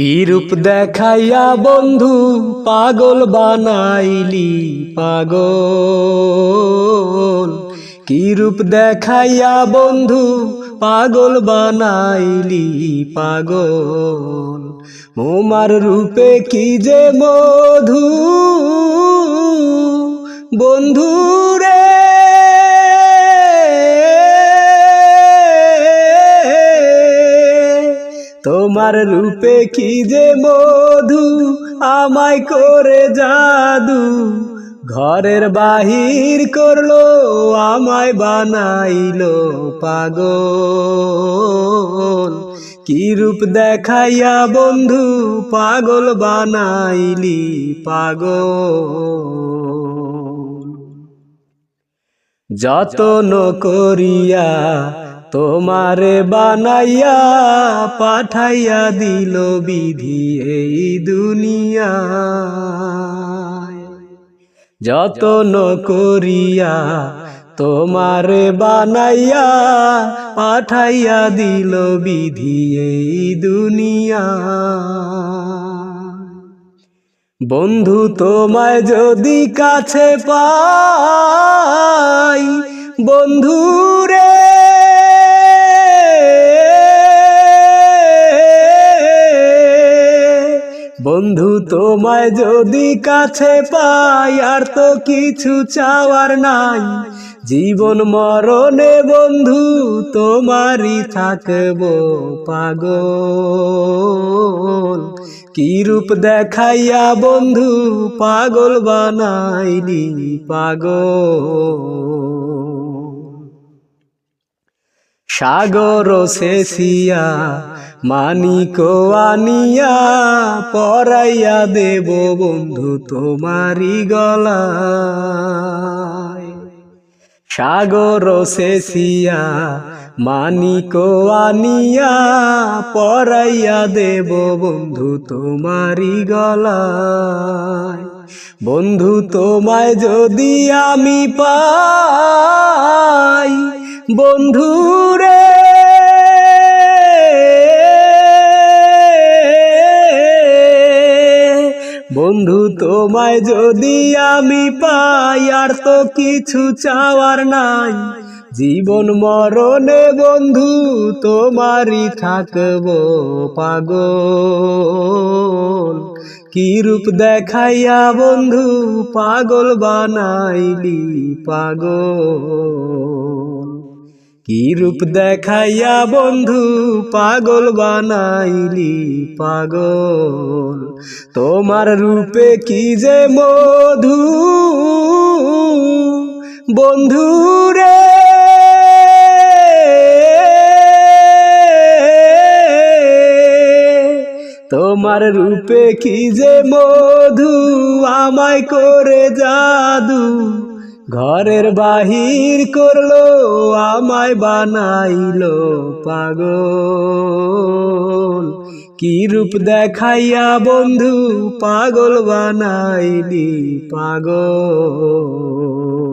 কি রূপ দেখাইয়া বন্ধু পাগল বানাইলি পাগল? কি রূপ দেখাইয়া বন্ধু পাগল বানাইলি পাগল? মোমার রূপে কি যে মধু? বন্ধু তোমার রূপে কি যে মধু আমায় করে জাদু? ঘরের বাহির করল, আমায় বানাইলো পাগল। কি রূপ দেখাইয়া বন্ধু, পাগল বানাইলি পাগল। যতন করিয়া তোমারে বানাইয়া পাঠাইয়া দিল বিধি এই দুনিয়া। যতন করিয়া তোমারে বানাইয়া পাঠাইয়া দিল বিধি এই দুনিয়া। বন্ধু তোমায় যদি কাছে পাই বন্ধু রে বন্ধু তোমায় যদি কাছে পাই, আর তো কিছু চাওয়ার নাই। জীবন মরণে বন্ধু তোমারই থাকব পাগল। কি রূপ দেখাইয়া বন্ধু পাগল বানাইলি পাগল? সাগর শেষিয়া মানিক আনিয়া, পরাইয়া দেব বন্ধু তোমারি গলায়। সাগর শেষিয়া মানিক আনিয়া, পরাইয়া দেব বন্ধু তোমারি গলায়। বন্ধু তোমায় যদি আমি পাই, বন্ধু বন্ধু তোমায় যদি আমি পাই আর তো কিছু চাওয়ার নাই। জীবন মরণে বন্ধু তোমারই থাকব পাগল। কি রূপ দেখাইয়া বন্ধু পাগল বানাইলি পাগল। কি রূপ দেখাইয়া বন্ধু পাগল বানাইলি পাগল? তোমার রূপে কি যে মধু? বন্ধু রে। তোমার রূপে কি যে মধু? আমায় করে জাদু। ঘরের বাহির করল আমায় বানাইল পাগল। কি রূপ দেখাইয়া বন্ধু পাগল বানাইলি পাগল।